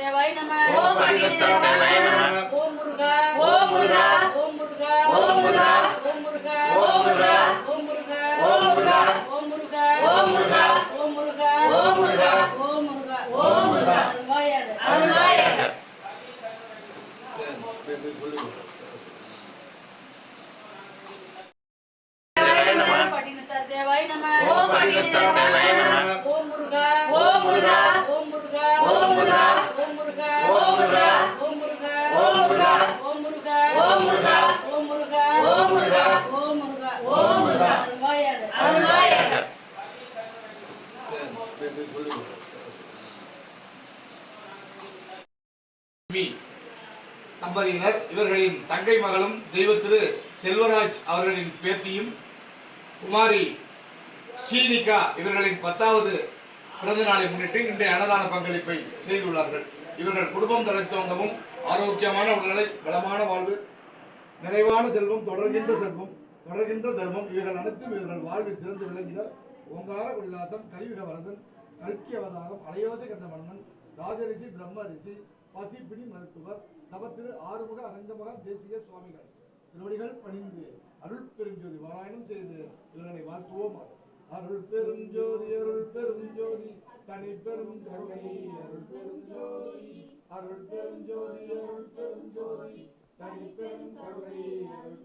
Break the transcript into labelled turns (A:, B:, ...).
A: தேவாய் நம
B: ஓம் பண்டிதர் தேவாய நம.
A: ஓம் முருகா
B: ஓம் முருகா.
A: ஓம் முருகா
B: ஓம் முருகா.
A: ஓம் முருகா
B: ஓம் முருகா.
A: ஓம் முருகா
B: ஓம் முருகா.
A: ஓம் முருகா
B: ஓம் முருகா.
A: ஓம் முருகா
B: ஓம் முருகா.
A: ஓம் முருகா
B: ஓம் முருகா. தேவாய நம.
A: தேவாய நம.
B: ஓம்
A: முருகா
B: ஓம் முருகா.
A: ஓம் முருகா
B: ஓம் முருகா.
C: தம்பதியினர் இவர்களின் தங்கை மகளும் தெய்வ திரு செல்வராஜ் அவர்களின் பேத்தியும் குமாரி ஸ்ரீனிகா இவர்களின் பத்தாவது பிறந்த நாளை முன்னிட்டு இன்றைய அன்னதான பங்களிப்பை செய்துள்ளார்கள். இவர்கள் குடும்பம் தலைத்தோங்கவும் ஆரோக்கியமான உடல்நிலை பலமான வாழ்வு நிறைவான செல்வம் தொடர்கின்ற செல்வம் தொடர்கின்ற தர்மம் இவர்கள் அனைத்தும் இவர்கள் வாழ்வில் சிறந்து விளங்கிட ஓங்கார குடிலாசம் கலியுக வரதன் கல்கி அவதாரம் அலையோசை கண்ட மன்னன் ராஜரிஷி பிரம்ம ரிஷி பசிப்பிடி மருத்துவர் தவத்திரு ஆறுமுக அரங்கமகா தேசிய சுவாமிகள். திருவடிகள் பணிந்து அருள் பெருஞ்சோதி பாராயணம் செய்து இவர்களை வாழ்த்துவோம் அருள் பெருஞ்சோதி அருள் பெருஞ்சோதி தனி பெரும் கருணை அருள் பெருஞ்சோதி அருள் பெருஞ்சோதி. அருள் தனி பெரும் கருணை அருள்